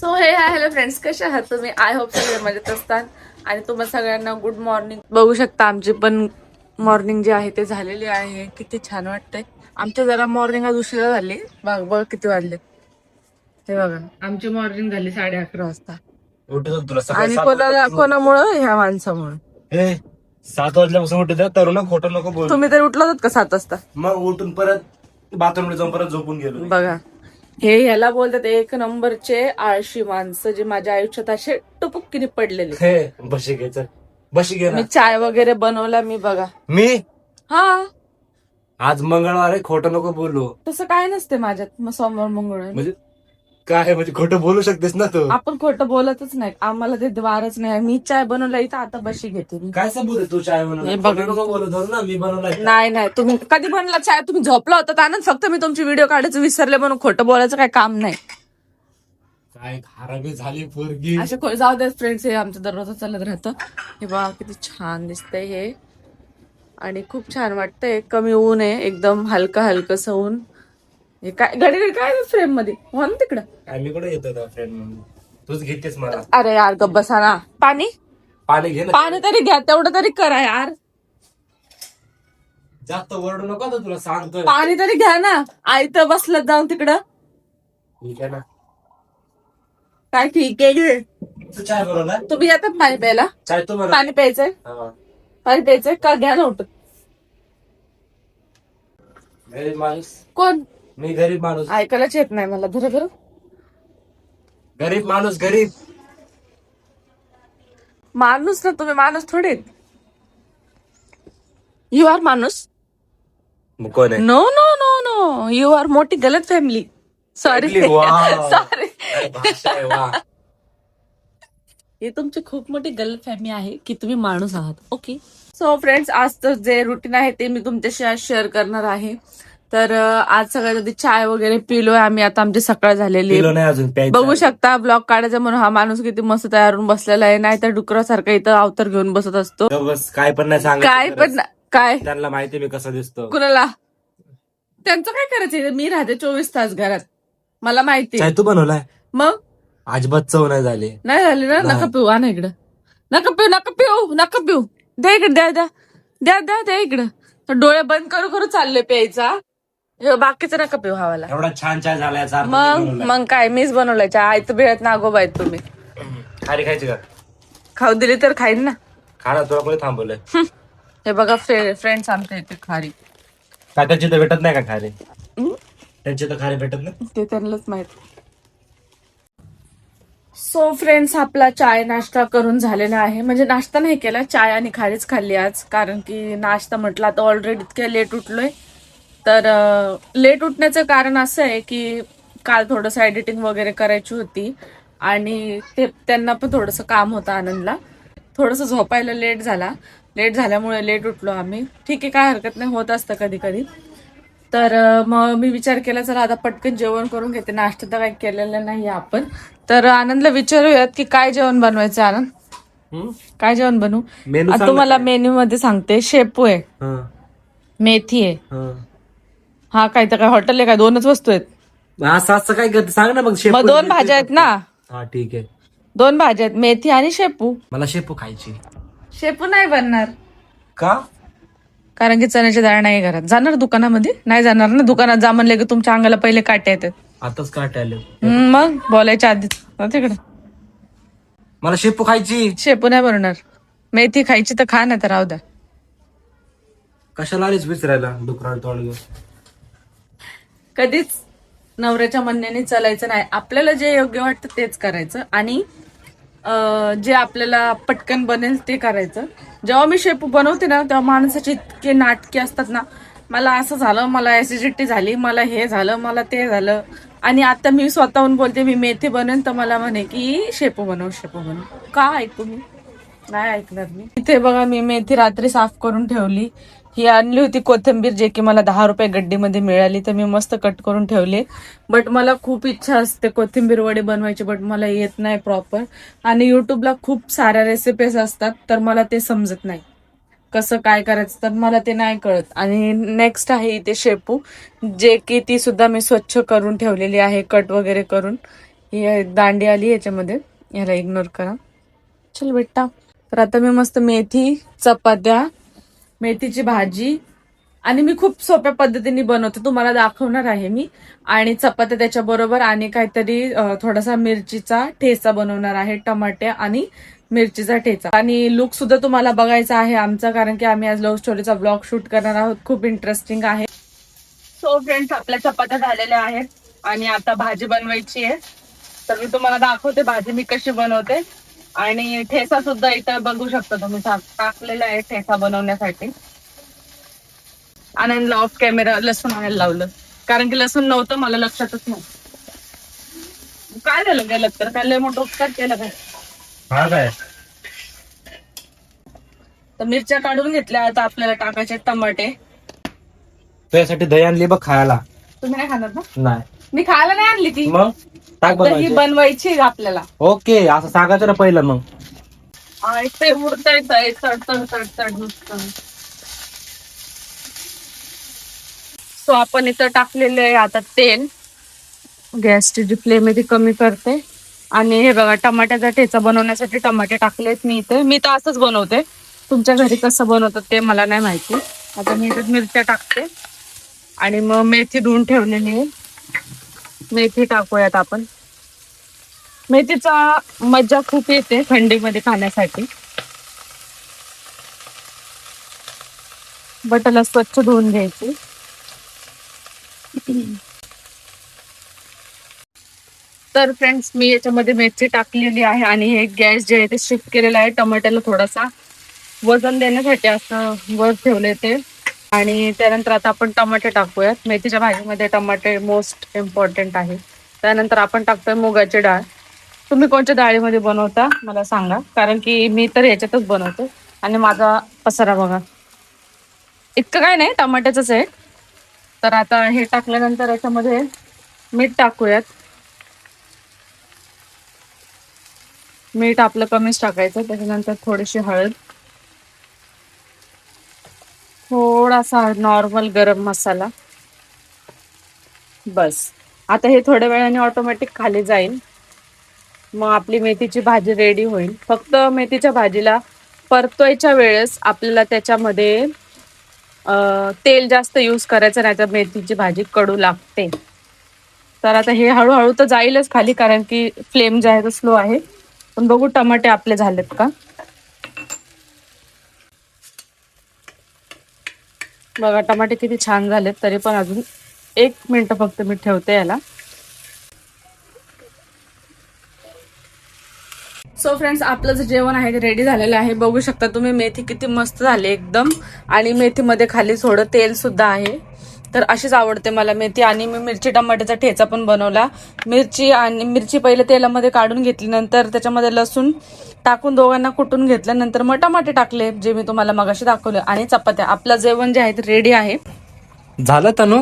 So हे hello friends कसे आहात तुम्ही? आय होप सगळे मजेत असतात. आणि तुम्हा सगळ्यांना गुड मॉर्निंग बघू शकता आमची पण मॉर्निंग जी आहे ते झालेली आहे. किती छान वाटतंय. आमच्या जरा मॉर्निंग आज उशिरा झाली. बघ बघ किती वाजले. हे बघा आमची मॉर्निंग झाली साडे अकरा वाजता. आणि कोणाला कोणामुळं? ह्या माणसामुळं. सात वाजल्यापासून उठत तरुण खोटं नको तुम्ही तर उठला होतात का सात वाजता? मग उठून परत बाथरूमला जाऊन परत झोपून गेलो बघा. हे ह्याला बोलतात एक नंबरचे आळशी माणसं जे माझ्या आयुष्यात असे टुपुक्कीने पडलेले. हे बशी घ्यायचं बशी घे ना. मी चाय वगैरे बनवला मी बघा. मी? हा. आज मंगळवार आहे खोटं नको बोलू. तसं काय नसते माझ्यात मग सोमवार मंगळवार. म्हणजे काय म्हणजे खोटं बोलू शकतेस ना तू. आपण खोटं बोलतच नाही. आम्हाला ते द्वारच नाही. मी चाय बनवला इथं आता बशी घेते मी. काय सबूत आहे तू चाय हे म्हणून बघा. नको बोलू धरू ना. मी नाही नाही. तुम्ही कधी बनला चाय? तुम्ही झोपला होता आनंद फक्त मी तुमची व्हिडिओ काढायचं विसरले म्हणून खोटं बोलायचं काय काम नाही. काय खराबी झाली पोरगी. असे खो- जाऊ दे फ्रेंड्स हे आमचं दररोज चालत राहतं. हे बघा किती छान दिसतंय हे. आणि खूप छान वाटतंय. कमी ऊन आहे एकदम हलका हलकस ऊन हे काय घडी घडी काय फ्रेममध्ये? हो ना तिकडं. आम्ही कुठे येतो फ्रेंड म्हणून तूच घेतेस मला. अरे यार गप्प बसा ना. पाणी? पाणी घे ना. पाणी तरी घ्या तेवढं तरी करा यार. जास्त ओरडू नको तुला सांगतोय. पाणी तरी घ्या ना. आई तर बसलं जाऊन तिकडं. ठीक आहे ना. काय ठीक आहे तू चाय बनवला तुम्ही येतात पाणी प्यायला? चाय तू पाणी प्यायचंय. पाणी प्यायचंय? का घ्या ना माणूस कोण? मी गरीब माणूस. ऐकायलाच येत नाही मला. धर बरं गरीब माणूस गरीब. माणूस ना तुम्ही माणूस थोडे यू आर माणूस. मग कोण आहे? No no no no you are मोठी गलत family sorry Family, wow. Sorry काय भाषा आहे, वा. हे तुमची खूप मोठी गलत फॅमिली आहे की तुम्ही माणूस आहात. ओके सो फ्रेंड्स आज तर जे रुटीन आहे ते मी तुमच्याशी आज शेअर करणार आहे. तर आज सगळ्यात आधी चाय वगैरे पिलोय आम्ही. आता आमची सकाळ झालेली आहे. पिलो नाही अजून प्यायचं बघू शकता ब्लॉग काढायचा म्हणून हा माणूस किती मस्त तयार होऊन बसलेला आहे. नाही तर डुकरासारखा इथं अवतार घेऊन बसत असतो. बस काय पण नाही सांगायचं काय. पण काय? त्यांना माहिती मी कसा दिसतो. कुणाला? त्यांचं काय करायचं मी राहते चोवीस तास घरात. मला माहिती चाय तू बनवलाय? मग? अजिबात चव नाही झाली. नाही झाली ना? नाही. नका पिऊ. आणा इकडं. नका पिऊ नका पिऊ नका पिऊ. द्या इकडे द्या द्या. द्या द्या द्या इकडं. तर डोळे बंद करू करू चालले प्यायचा. हे बाकीचं नका पिऊ हवाला एवढा छान चाय झाला याचा अर्थ मी मग. मग काय मीच बनवलाय चहा. आयत बिळत ना अगोबा आहेत तुम्ही. खारी खायची का? खाऊ दिली तर खाईन ना. खाना तुला कोणी थांबवलंय? हं. हे बघा फ्रेंड्स आमच्या इथे खारी. काय त्याची तर भेटत नाही का खारी? हं? त्यांची तर खारी भेटत नाही? ते त्यांनाच माहीत. सो फ्रेंड्स आपला चाय नाश्ता करून झालेला आहे. म्हणजे नाश्ता नाही केला चाय आणि खारीच खाल्ली आज. कारण की नाश्ता म्हटलं आता ऑलरेडी इतक्या लेट उठलोय. तर लेट उठण्याचं कारण असं आहे की काल थोडंसं एडिटिंग वगैरे करायची होती आणि ते त्यांना पण थोडंसं काम होतं आनंदला. थोडंसं झोपायला लेट झाला. लेट झाल्यामुळे लेट उठलो आम्ही. ठीक आहे काय हरकत नाही. होत असतं कधी कधी तर मग मी विचार केला चला आता पटकन जेवण करून घेते. नाश्ता तर काही केलेला नाही आपण. तर आनंदला विचारूयात की काय जेवण बनवायचं आनंद? काय जेवण बनवू? आता तुम्हाला मेन्यू मध्ये सांगते. शेपू आहे. मेथी आहे. हं. काय तर काय हॉटेल आहे काय दोनच वस्तू आहेत. असं असं काय करते? सांग ना मग शेपू मग दोन भाज्या आहेत ना. हा ठीक आहे. दोन भाज्या आहेत मेथी आणि शेपू. मला शेपू खायची. शेपू नाही बनणार. का? कारण की चण्याची डाळ नाही घरात. जाणार दुकानामध्ये? नाही जाणार ना दुकानात. जा म्हणले की तुमच्या अंगाला पहिले काटे येतात. आताच काट आले हम्म, मग बोलायच्या आधीच जा तिकडे. मला शेपू खायची. शेपू नाही बनवणार मेथी खायची तर खा नाही तर राहू द्या. कशाला आलीच विचारायला डुकराळ तोंड घेऊन कधीच नवऱ्याच्या म्हणण्याने चालायचं नाही. आपल्याला जे योग्य वाटतं तेच करायचं. आणि जे आपल्याला पटकन बनेल ते करायचं. जेव्हा मी शेपू बनवते ना तेव्हा माणसाचे इतके नाटके असतात ना. मला असं झालं मला ऍसिडिटी झाली मला हे झालं मला ते झालं. आणि आता मी स्वतःहून बोलते मी मेथी बनवेन तर मला म्हणे की शेपू बनव शेपू बनव. का ऐकू मी? नाही ऐकणार मी. इथे बघा मी मेथी रात्री साफ करून ठेवली. ही आणली होती कोथिंबीर जे की मला दहा रुपये गड्डीमध्ये मिळाली तर मी मस्त कट करून ठेवले. बट मला खूप इच्छा असते कोथिंबीर वडे बनवायची बट मला येत नाही प्रॉपर आणि युट्यूबला खूप साऱ्या रेसिपीज असतात तर मला ते समजत नाही. कसं काय करायचं तर मला ते नाही कळत. आणि नेक्स्ट आहे इथे शेपू जे की ती सुद्धा मी स्वच्छ करून ठेवलेली आहे कट वगैरे करून. ही दांडी आली याच्यामध्ये. याला इग्नोर करा. चल बेटा. तर आता मी मस्त मेथी चपात्या मेथीची भाजी. आणि मी खूप सोप्या पद्धतीने बनवते. तुम्हाला दाखवणार आहे मी. आणि चपात्या त्याच्या बरोबर आणि काहीतरी थोडासा मिरचीचा ठेचा बनवणार आहे. टमाटे आणि मिरचीचा ठेचा. आणि लुक सुद्धा तुम्हाला बघायचा आहे आमचा कारण की आम्ही आज लव्ह स्टोरीचा ब्लॉग शूट करणार आहोत. खूप इंटरेस्टिंग आहे. सो फ्रेंड्स आपल्या चपात्या झालेल्या आहेत. आणि आता भाजी बनवायची आहे. तर मी तुम्हाला दाखवते भाजी मी कशी बनवते. आणि ठेसा सुद्धा इथं बघू शकता तुम्ही टाकलेला आहे ठेसा बनवण्यासाठी. आनंदला ऑफ कॅमेरा लसूण आणायला लावलं. कारण की लसूण नव्हतं मला लक्षातच नव्हतं काय झालं गेलं तर काय लय मोठं उपकार केलं काय? तर मिरच्या काढून घेतल्या आता आपल्याला टाकायचे टमाटे. तुझ्यासाठी दही आणली बघ खायला. तुम्ही नाही खाणार ना? नाही. मी खायला नाही आणली ती. मग? तर ही बनवायची. बनवायची आपल्याला. ओके असं सांगायचं ना पहिलं मग. आणि ते उडता येत आहे चढ चढ चढ चढ नुसतं सो आपण इथं टाकलेले आहे आता तेल. गॅसची जी फ्लेम आहे ती कमी करते. आणि हे बघा टमाट्याचा ठेचा बनवण्यासाठी टमाटे टाकलेत मी इथे. मी तर असंच बनवते. तुमच्या घरी कसं बनवतात ते मला नाही माहिती. आता मी इथे मिरच्या टाकते. आणि मग मेथी धुवून ठेवलेली आहे. मेथी टाकूयात आपण. मेथीचा मजा खूप येते थंडीमध्ये खाण्यासाठी. बटाला स्वच्छ धुवून घ्यायची. तर फ्रेंड्स मी याच्यामध्ये मेथी टाकलेली आहे आणि हे गॅस जे आहे ते शिफ्ट केलेलं आहे टमाट्याला थोडासा. वजन देण्यासाठी असं वर ठेवले ते. आणि त्यानंतर आता आपण टमाटे टाकूयात. मेथीच्या भाजीमध्ये टमाटे मोस्ट इम्पॉर्टंट आहे. त्यानंतर आपण टाकतोय मुगाची डाळ. तुम्ही कोणत्या डाळीमध्ये बनवता मला सांगा. कारण की मी तर ह्याच्यातच बनवते. आणि माझा पसारा बघा. इतकं काय नाही टमाट्याचंच आहे. तर आता हे टाकल्यानंतर याच्यामध्ये मीठ टाकूयात. मीठ आपलं कमीच टाकायचं. त्याच्यानंतर थोडीशी हळद. थोडासा नॉर्मल गरम मसाला. बस. आता हे थोड्या वेळाने ऑटोमॅटिक खाली जाईल मग आपली मेथीची भाजी रेडी होईल. फक्त मेथीच्या भाजीला परतवायच्या वेळेस आपल्याला त्याच्यामध्ये तेल जास्त यूज करायचं नाही तर मेथीची भाजी कडू लागते. तर आता हे हळूहळू तर जाईलच खाली कारण की फ्लेम जे आहे तो स्लो आहे. पण बघू टमाटे आपले झालेत का? बघा टमाटे किती छान झालेत तरी पण अजून एक मिनटं फक्त मी ठेवते याला. सो फ्रेंड्स आपलं जे जेवण आहे ते रेडी झालेलं आहे. बघू शकता तुम्ही मेथी किती मस्त झाली एकदम. आणि मेथीमध्ये खाली थोडं तेल सुद्धा आहे. तर अशीच आवडते मला मेथी. आणि मी मिरची टमाट्याचा ठेचा पण बनवला. मिरची आणि मिरची पहिले तेलामध्ये काढून घेतली. नंतर त्याच्यामध्ये लसूण टाकून दोघांना कुटून घेतलं. नंतर मग टमाटे टाकले जे मी तुम्हाला मगाशी दाखवले. आणि चपात्या. आपलं जेवण जे आहे ते रेडी आहे. झालं तनु?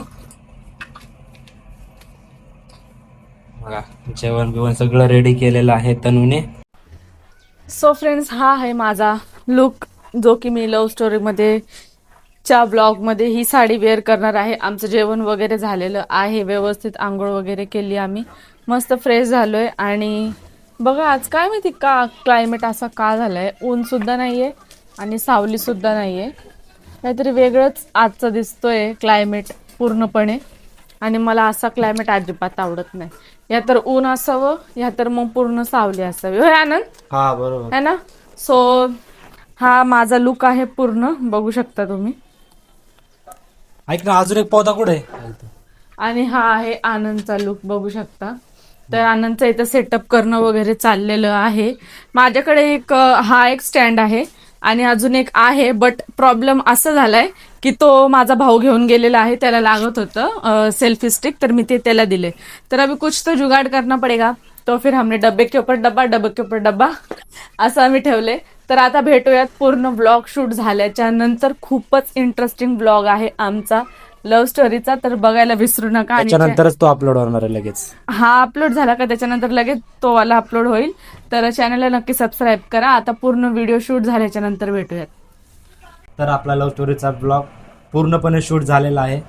जेवण बिवण सगळं रेडी केलेलं आहे तनुने. सो फ्रेंड्स हा आहे माझा लुक जो की मी लव्ह स्टोरीमध्ये च्या ब्लॉगमध्ये ही साडी वेअर करणार आहे. आमचं जेवण वगैरे झालेलं आहे. व्यवस्थित आंघोळ वगैरे केली आम्ही. मस्त फ्रेश झालोय. आणि बघा आज काय माहिती का क्लायमेट असा का झालाय? ऊन सुद्धा नाहीये आणि सावली सुद्धा नाहीये. काहीतरी वेगळंच आजचं दिसतोय क्लायमेट पूर्णपणे. आणि मला असा क्लायमेट अजिबात आवडत नाही. या तर ऊन असावं या तर मग पूर्ण सावली असावी. होय आनंद? हा बरोबर. है ना? सो हा माझा लुक आहे पूर्ण. बघू शकता तुम्ही. ऐक ना अजून एक पौधा कुठे आणि हा आहे आनंदचा लुक बघू शकता. तर आनंदचं इथं सेटअप करणं वगैरे चाललेलं आहे. माझ्याकडे एक हा एक स्टँड आहे आणि अजून एक आहे बट प्रॉब्लेम असं झालाय की तो माझा भाऊ घेऊन गेलेला आहे त्याला लागत होतं सेल्फी स्टिक तर मी ते त्याला दिले. तर अभी कुछ तो जुगाड करना पडेगा. तो फिर हमने डब्बे के ऊपर डब्बा डब्बे के ऊपर डब्बा असं आम्ही ठेवले तर आता भेटूयात पूर्ण ब्लॉग शूट झाल्याच्यानंतर खूपच इंटरेस्टिंग ब्लॉग आहे आमचा. लव्ह स्टोरीचा तर बघायला विसरू नका. त्याच्यानंतरच तो अपलोड होणार आहे लगेच. हा अपलोड झाला का त्याच्यानंतर लगेच तो वाला अपलोड होईल. तर चॅनलला नक्की सबस्क्राईब करा. आता पूर्ण व्हिडिओ शूट झाल्याच्यानंतर भेटूयात. तर आपला लव्ह स्टोरीचा ब्लॉग पूर्णपणे शूट झालेला आहे.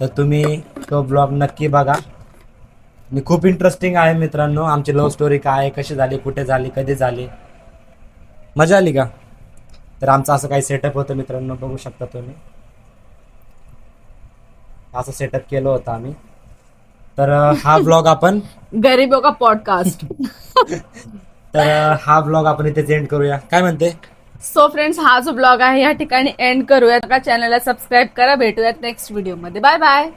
तर तुम्ही तो ब्लॉग नक्की बघा. आणि खूप इंटरेस्टिंग आहे मित्रांनो. आमची लव्ह स्टोरी काय आहे कशी झाली कुठे झाली कधी झाली? मजा आली का? तर आमचं असं काही सेटअप होतं मित्रांनो बघू शकता तुम्ही. असं सेटअप केलं होतं आम्ही. तर हा ब्लॉग आपण गरीबो का पॉडकास्ट तर हा ब्लॉग आपण इथे एंड करूया. काय म्हणते? सो फ्रेंड्स हा जो ब्लॉग आहे या ठिकाणी एंड करूयात का चॅनलला सबस्क्राईब करा. भेटूयात नेक्स्ट व्हिडिओमध्ये. Bye bye